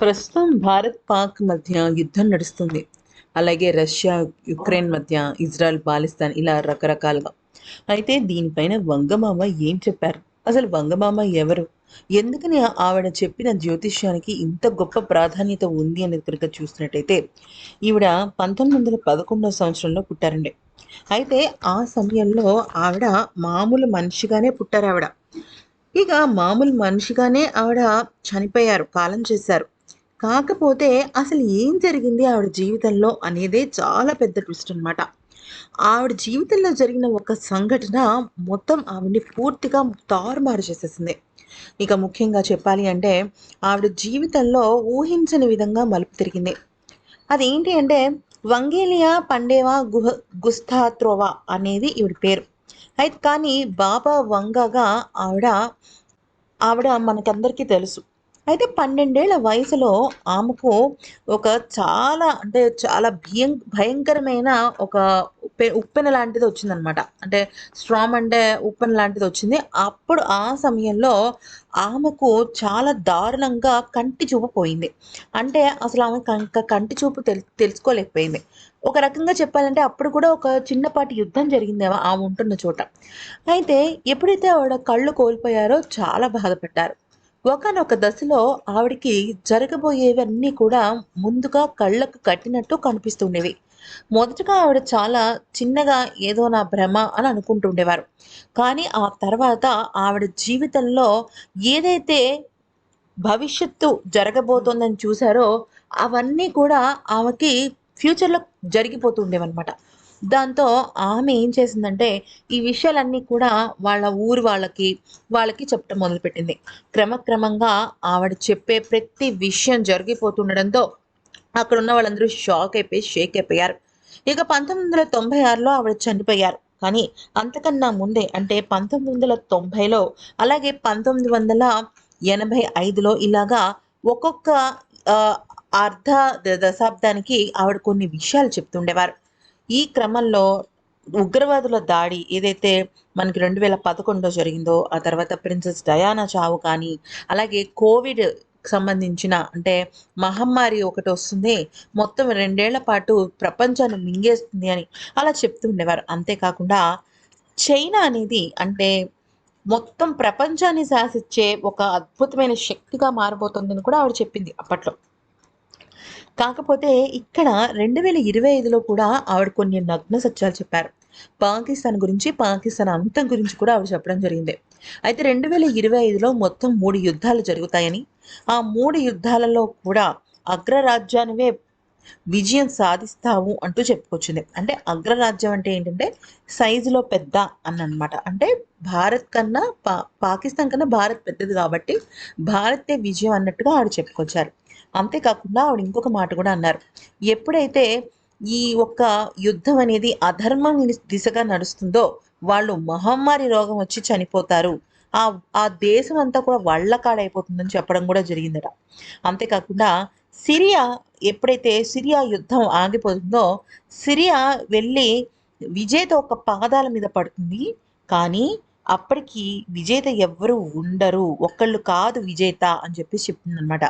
ప్రస్తుతం భారత్ పాక్ మధ్య యుద్ధం నడుస్తుంది. అలాగే రష్యా యుక్రెయిన్ మధ్య ఇజ్రాయెల్ పాలిస్తాన్ ఇలా రకరకాలుగా. అయితే దీనిపైన వంగమామ ఏం చెప్పారు? అసలు వంగమామ ఎవరు? ఎందుకని ఆవిడ చెప్పిన జ్యోతిష్యానికి ఇంత గొప్ప ప్రాధాన్యత ఉంది అనేది కనుక చూసినట్టయితే ఈవిడ పంతొమ్మిది వందల పదకొండవ సంవత్సరంలో పుట్టారండి. అయితే ఆ సమయంలో ఆవిడ మామూలు మనిషిగానే పుట్టారు ఆవిడ ఇక మామూలు మనిషిగానే ఆవిడ చనిపోయారు కాలం చేశారు. కాకపోతే అసలు ఏం జరిగింది ఆవిడ జీవితంలో అనేదే చాలా పెద్ద ట్విస్ట్ అనమాట ఆవిడ జీవితంలో జరిగిన ఒక సంఘటన మొత్తం ఆవిడని పూర్తిగా తారుమారు చేసేసింది. ఇక ముఖ్యంగా చెప్పాలి అంటే ఆవిడ జీవితంలో ఊహించని విధంగా మలుపు తిరిగింది. అదేంటి అంటే వంగేలియా పండేవా గుహ గుస్తాత్రోవా అనేది ఈవిడ పేరు. అయితే కానీ బాబా వంగగా ఆవిడ ఆవిడ మనకందరికీ తెలుసు. అయితే పన్నెండేళ్ళ వయసులో ఆమెకు ఒక చాలా అంటే చాలా భయం భయంకరమైన ఒక ఉప్పెన లాంటిది వచ్చిందనమాట. అంటే స్ట్రామ్ అంటే ఉప్పెన లాంటిది వచ్చింది. అప్పుడు ఆ సమయంలో ఆమెకు చాలా దారుణంగా కంటి చూపు పోయింది. అంటే అసలు ఆమె కంటి చూపు తెలు తెలుసుకోలేకపోయింది. ఒక రకంగా చెప్పాలంటే అప్పుడు కూడా ఒక చిన్నపాటి యుద్ధం జరిగింది ఆమె ఉంటున్న చోట. అయితే ఎప్పుడైతే ఆవిడ కళ్ళు కోల్పోయారో చాలా బాధపడ్డారు. ఒకనొక దశలో ఆవిడికి జరగబోయేవన్నీ కూడా ముందుగా కళ్ళకు కట్టినట్టు కనిపిస్తుండేవి. మొదటగా ఆవిడ చాలా చిన్నగా ఏదో నా భ్రమ అని అనుకుంటుండేవారు. కానీ ఆ తర్వాత ఆవిడ జీవితంలో ఏదైతే భవిష్యత్తు జరగబోతోందని చూసారో అవన్నీ కూడా ఆమెకి ఫ్యూచర్లో జరిగిపోతుండేవన్నమాట దాంతో ఆమె ఏం చేసిందంటే ఈ విషయాలన్నీ కూడా వాళ్ళ ఊరు వాళ్ళకి వాళ్ళకి చెప్పడం మొదలుపెట్టింది. క్రమక్రమంగా ఆవిడ చెప్పే ప్రతి విషయం జరిగిపోతుండడంతో అక్కడ ఉన్న వాళ్ళందరూ షాక్ అయిపోయి షేక్ అయిపోయారు. ఇక పంతొమ్మిది వందల తొంభై ఆరులో ఆవిడ చనిపోయారు. కానీ అంతకన్నా ముందే అంటే పంతొమ్మిది వందల తొంభైలో అలాగే పంతొమ్మిది వందల ఎనభై ఐదులో ఇలాగా ఒక్కొక్క అర్ధ దశాబ్దానికి ఆవిడ కొన్ని విషయాలు చెప్తుండేవారు. ఈ క్రమంలో ఉగ్రవాదుల దాడి ఏదైతే మనకి రెండు వేల పదకొండులో జరిగిందో ఆ తర్వాత ప్రిన్సెస్ డయానా చావు కానీ అలాగే కోవిడ్ సంబంధించిన అంటే మహమ్మారి ఒకటి వస్తుంది. మొత్తం రెండేళ్ళ పాటు ప్రపంచాన్ని మింగేస్తుంది అని అలా చెప్తుండేవారు అంతేకాకుండా చైనా అనేది అంటే మొత్తం ప్రపంచాన్ని శాసించే ఒక అద్భుతమైన శక్తిగా మారబోతుందని కూడా ఆవిడ చెప్పింది అప్పట్లో. కాకపోతే ఇక్కడ రెండు వేల ఇరవై ఐదులో కూడా ఆవిడ కొన్ని నగ్న సత్యాలు చెప్పారు. పాకిస్తాన్ గురించి పాకిస్తాన్ అంతం గురించి కూడా ఆవిడ చెప్పడం జరిగింది. అయితే రెండు వేల ఇరవై ఐదులో మొత్తం మూడు యుద్ధాలు జరుగుతాయని ఆ మూడు యుద్ధాలలో కూడా అగ్రరాజ్యానివే విజయం సాధిస్తావు అంటూ చెప్పుకొచ్చింది. అంటే అగ్రరాజ్యం అంటే ఏంటంటే సైజులో పెద్ద అన్నమాట. అంటే భారత్ కన్నా పా పాకిస్తాన్ కన్నా భారత్ పెద్దది కాబట్టి భారతే విజయం అన్నట్టుగా ఆవిడ చెప్పుకొచ్చారు. అంతేకాకుండా ఆవిడ ఇంకొక మాట కూడా అన్నారు. ఎప్పుడైతే ఈ ఒక్క యుద్ధం అనేది అధర్మం దిశగా నడుస్తుందో వాళ్ళు మహమ్మారి రోగం వచ్చి చనిపోతారు. ఆ ఆ దేశం అంతా కూడా వాళ్ళ కాడైపోతుందని చెప్పడం కూడా జరిగిందట. అంతేకాకుండా సిరియా ఎప్పుడైతే సిరియా యుద్ధం ఆగిపోతుందో సిరియా వెళ్ళి విజేత ఒక పాదాల మీద పడుతుంది. కానీ అప్పటికి విజేత ఎవ్వరు ఉండరు. ఒక్కళ్ళు కాదు విజేత అని చెప్పి చెప్తుందనమాట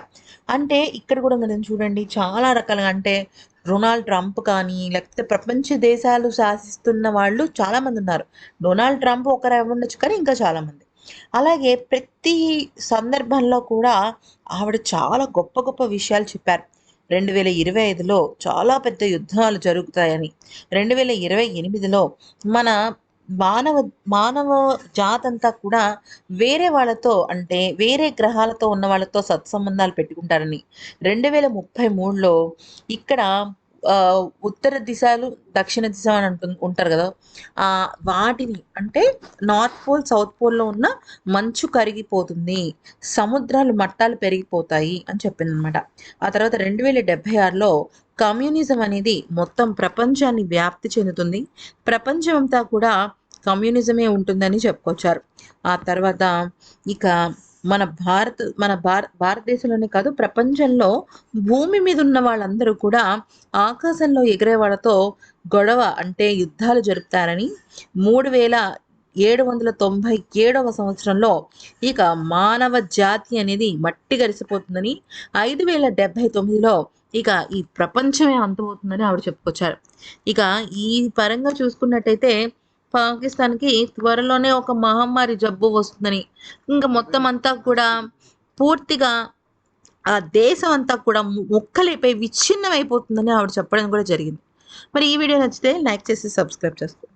అంటే ఇక్కడ కూడా మనం చూడండి చాలా రకాలుగా అంటే డొనాల్డ్ ట్రంప్ కానీ లేకపోతే ప్రపంచ దేశాలు శాసిస్తున్న వాళ్ళు చాలామంది ఉన్నారు. డొనాల్డ్ ట్రంప్ ఒకరు ఉండొచ్చు కానీ ఇంకా చాలామంది. అలాగే ప్రతి సందర్భంలో కూడా ఆవిడ చాలా గొప్ప గొప్ప విషయాలు చెప్పారు. రెండు వేల ఇరవై ఐదులో చాలా పెద్ద యుద్ధాలు జరుగుతాయని. రెండు వేల ఇరవై ఎనిమిదిలో మన మానవ మానవ జాతంతా కూడా వేరే వాళ్ళతో అంటే వేరే గ్రహాలతో ఉన్న వాళ్ళతో సత్సంబంధాలు పెట్టుకుంటారని. రెండు వేల ముప్పై మూడులో ఇక్కడ ఉత్తర దిశలు దక్షిణ దిశ అని అంటు ఉంటారు కదా. వాటిని అంటే నార్త్ పోల్ సౌత్ పోల్లో ఉన్న మంచు కరిగిపోతుంది సముద్రాలు మట్టాలు పెరిగిపోతాయి అని చెప్పిందనమాట ఆ తర్వాత రెండు వేల డెబ్బై ఆరులో కమ్యూనిజం అనేది మొత్తం ప్రపంచాన్ని వ్యాప్తి చెందుతుంది. ప్రపంచం అంతా కూడా కమ్యూనిజమే ఉంటుందని చెప్పుకొచ్చారు. ఆ తర్వాత ఇక మన భారత మన భార భారతదేశంలోనే కాదు ప్రపంచంలో భూమి మీద ఉన్న వాళ్ళందరూ కూడా ఆకాశంలో ఎగిరే వాళ్ళతో గొడవ అంటే యుద్ధాలు జరుపుతారని మూడు వేల ఏడు వందల తొంభై ఏడవ సంవత్సరంలో ఇక మానవ జాతి అనేది మట్టి గరిసిపోతుందని ఐదు వేల డెబ్భై తొమ్మిదిలో ఇక ఈ ప్రపంచమే అంతమవుతుందని ఆవిడ చెప్పుకొచ్చారు. ఇక ఈ పరంగా చూసుకున్నట్టయితే పాకిస్తాన్కి త్వరలోనే ఒక మహమ్మారి జబ్బు వస్తుందని. ఇంకా మొత్తం అంతా కూడా పూర్తిగా ఆ దేశం అంతా కూడా ముక్కలైపోయి విచ్ఛిన్నం అయిపోతుందని ఆవిడ చెప్పడం కూడా జరిగింది. మరి ఈ వీడియో నచ్చితే లైక్ చేసి సబ్స్క్రైబ్ చేసుకోండి.